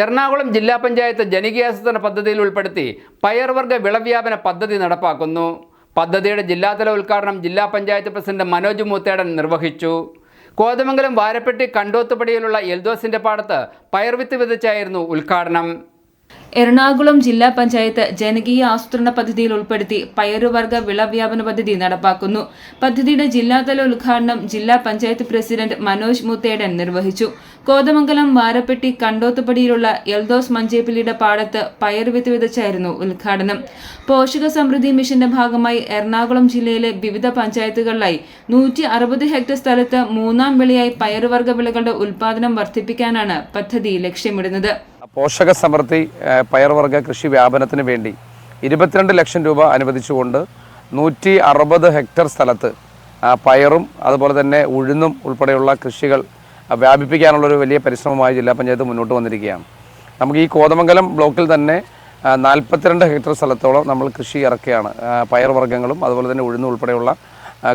എറണാകുളം ജില്ലാ പഞ്ചായത്ത് ജനകീയാസൂത്രണ പദ്ധതിയിൽ ഉൾപ്പെടുത്തി പയർവർഗ വിളവ്യാപന പദ്ധതി നടപ്പാക്കുന്നു. പദ്ധതിയുടെ ജില്ലാതല ഉദ്ഘാടനം ജില്ലാ പഞ്ചായത്ത് പ്രസിഡന്റ് മനോജ് മൂത്തേടൻ നിർവഹിച്ചു. കോതമംഗലം വാരപ്പെട്ടി കണ്ടോത്തുപടിയിലുള്ള എൽദോസിന്റെ പാടത്ത് പയർവിത്ത് വിതച്ചായിരുന്നു ഉദ്ഘാടനം. എറണാകുളം ജില്ലാ പഞ്ചായത്ത് ജനകീയ ആസൂത്രണ പദ്ധതിയിൽ ഉൾപ്പെടുത്തി പയറുവർഗ വിളവ്യാപന പദ്ധതി നടപ്പാക്കുന്നു. പദ്ധതിയുടെ ജില്ലാതല ഉദ്ഘാടനം ജില്ലാ പഞ്ചായത്ത് പ്രസിഡന്റ് മനോജ് മുത്തേടൻ നിർവഹിച്ചു. കോതമംഗലം വാരപ്പെട്ടി കണ്ടോത്തുപടിയിലുള്ള എൽദോസ് മഞ്ചേപ്പിള്ളിയുടെ പാടത്ത് പയറുവിത്ത് വിതച്ചായിരുന്നു ഉദ്ഘാടനം. പോഷക സമൃദ്ധി മിഷന്റെ ഭാഗമായി എറണാകുളം ജില്ലയിലെ വിവിധ പഞ്ചായത്തുകളിലായി നൂറ്റി അറുപത് ഹെക്ടർ സ്ഥലത്ത് മൂന്നാം വിളയായി പയറുവർഗ വിളകളുടെ ഉൽപാദനം വർദ്ധിപ്പിക്കാനാണ് പദ്ധതി ലക്ഷ്യമിടുന്നത്. പോഷക സമൃദ്ധി പയർവർഗ കൃഷി വ്യാപനത്തിന് വേണ്ടി ഇരുപത്തിരണ്ട് ലക്ഷം രൂപ അനുവദിച്ചുകൊണ്ട് നൂറ്റി അറുപത് ഹെക്ടർ സ്ഥലത്ത് പയറും അതുപോലെ തന്നെ ഉഴുന്നും ഉൾപ്പെടെയുള്ള കൃഷികൾ വ്യാപിപ്പിക്കാനുള്ളൊരു വലിയ പരിശ്രമമായി ജില്ലാ പഞ്ചായത്ത് മുന്നോട്ട് വന്നിരിക്കുകയാണ്. നമുക്ക് ഈ കോതമംഗലം ബ്ലോക്കിൽ തന്നെ നാൽപ്പത്തിരണ്ട് ഹെക്ടർ സ്ഥലത്തോളം നമ്മൾ കൃഷി ഇറക്കുകയാണ്. പയർ വർഗങ്ങളും അതുപോലെ തന്നെ ഉഴുന്നും ഉൾപ്പെടെയുള്ള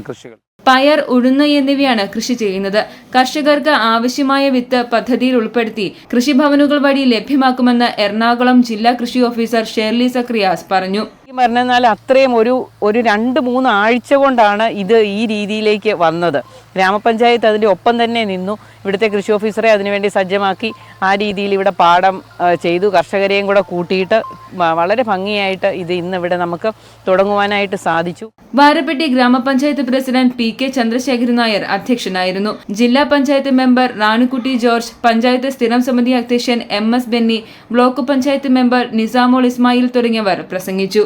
കൃഷികൾ. പയർ ഉഴുന്ന് എന്നിവയാണ് കൃഷി ചെയ്യുന്നത്. കർഷകർക്ക് ആവശ്യമായ വിത്ത് പദ്ധതിയിൽ ഉൾപ്പെടുത്തി കൃഷിഭവനുകൾ വഴി ലഭ്യമാക്കുമെന്ന് എറണാകുളം ജില്ലാ കൃഷി ഓഫീസർ ഷേർലി സക്രിയാസ് പറഞ്ഞു. പറഞ്ഞാൽ അത്രയും ഒരു ഒരു രണ്ട് മൂന്ന് ആഴ്ച കൊണ്ടാണ് ഇത് ഈ രീതിയിലേക്ക് വന്നത്. ഗ്രാമപഞ്ചായത്ത് അതിന്റെ ഒപ്പം തന്നെ നിന്നു. ഇവിടുത്തെ കൃഷി ഓഫീസറെ അതിനുവേണ്ടി സജ്ജമാക്കി ആ രീതിയിൽ ഇവിടെ പാടം ചെയ്തു. കർഷകരെയും കൂടെ കൂട്ടിയിട്ട് വളരെ ഭംഗിയായിട്ട് ഇത് ഇന്ന് ഇവിടെ നമുക്ക് തുടങ്ങുവാനായിട്ട് സാധിച്ചു. വാരപ്പെട്ടി ഗ്രാമപഞ്ചായത്ത് president P K Chandrasekharan Nair അധ്യക്ഷനായിരുന്നു. ജില്ലാ പഞ്ചായത്ത് മെമ്പർ റാണിക്കുട്ടി ജോർജ് പഞ്ചായത്ത് സ്ഥിരം സമിതി അധ്യക്ഷൻ M S Benny block panchayat member Nisamol Ismail തുടങ്ങിയവർ പ്രസംഗിച്ചു.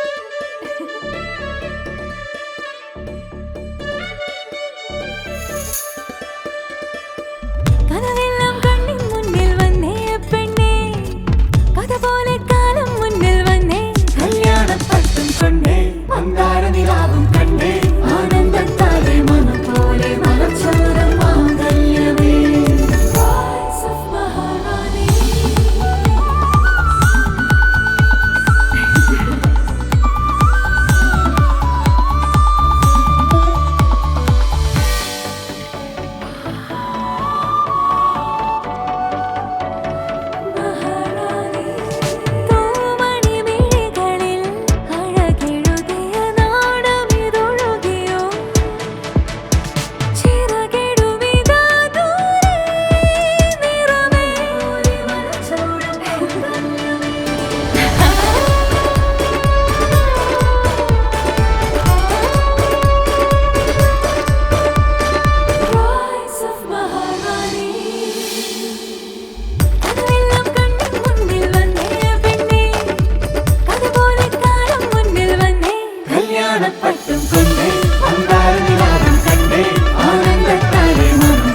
കല്യാണപ്പട്ടും കൊണ്ടേ അന്താരനിലാവും കണ്ടേ ആനന്ദത്താലെ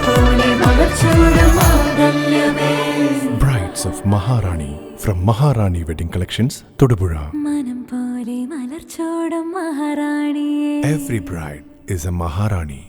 പോലെ മാംഗല്യമേ Brides of Maharani from Maharani Wedding Collections, Todupuzha. മനം പോലെ മലർച്ചോടം മഹാറാണിയേ Every bride is a Maharani.